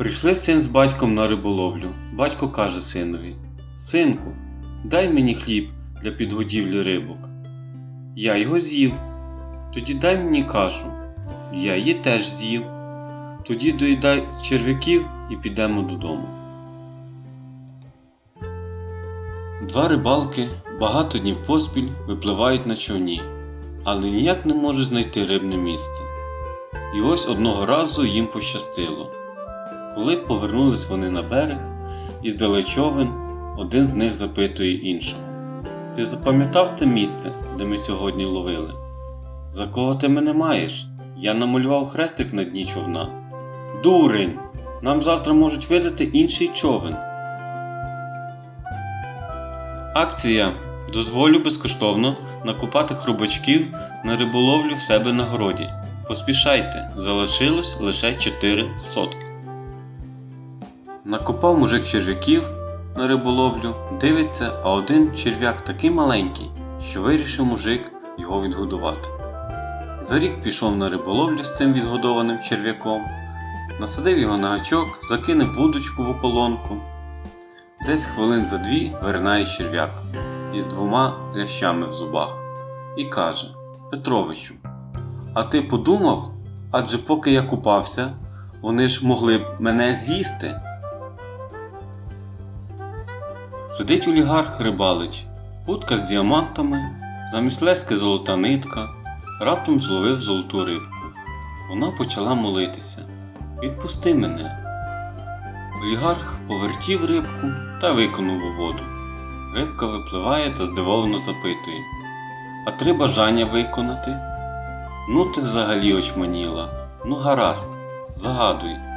Прийшли син з батьком на риболовлю. Батько каже синові: Синку, дай мені хліб для підгодівлі рибок. Я його з'їв. Тоді дай мені кашу. Я її теж з'їв. Тоді доїдай черв'яків і підемо додому. Два рибалки багато днів поспіль випливають на човні, але ніяк не можуть знайти рибне місце. І ось одного разу їм пощастило. Коли повернулись вони на берег, із далечовин один з них запитує іншого: Ти запам'ятав те місце, де ми сьогодні ловили? За кого ти мене маєш? Я намалював хрестик на дні човна. Дурень! Нам завтра можуть видати інший човен. Акція Дозволю безкоштовно накупати хробачків на риболовлю в себе на городі. Поспішайте, залишилось лише 4 сотки. Накопав мужик черв'яків на риболовлю, дивиться, а один черв'як такий маленький, що вирішив мужик його відгодувати. За рік пішов на риболовлю з цим відгодованим черв'яком, насадив його на гачок, закинув вудочку в ополонку. Десь хвилин за дві виринає черв'як із двома лящами в зубах і каже Петровичу, а ти подумав? Адже поки я купався, вони ж могли б мене з'їсти. Сидить олігарх рибалить, утка з діамантами, замість лески золота нитка, раптом зловив золоту рибку. Вона почала молитися Відпусти мене. Олігарх повертів рибку та виконав у воду. Рибка випливає та здивовано запитує А три бажання виконати? Ну ти взагалі очманіла. Ну гаразд, загадуй.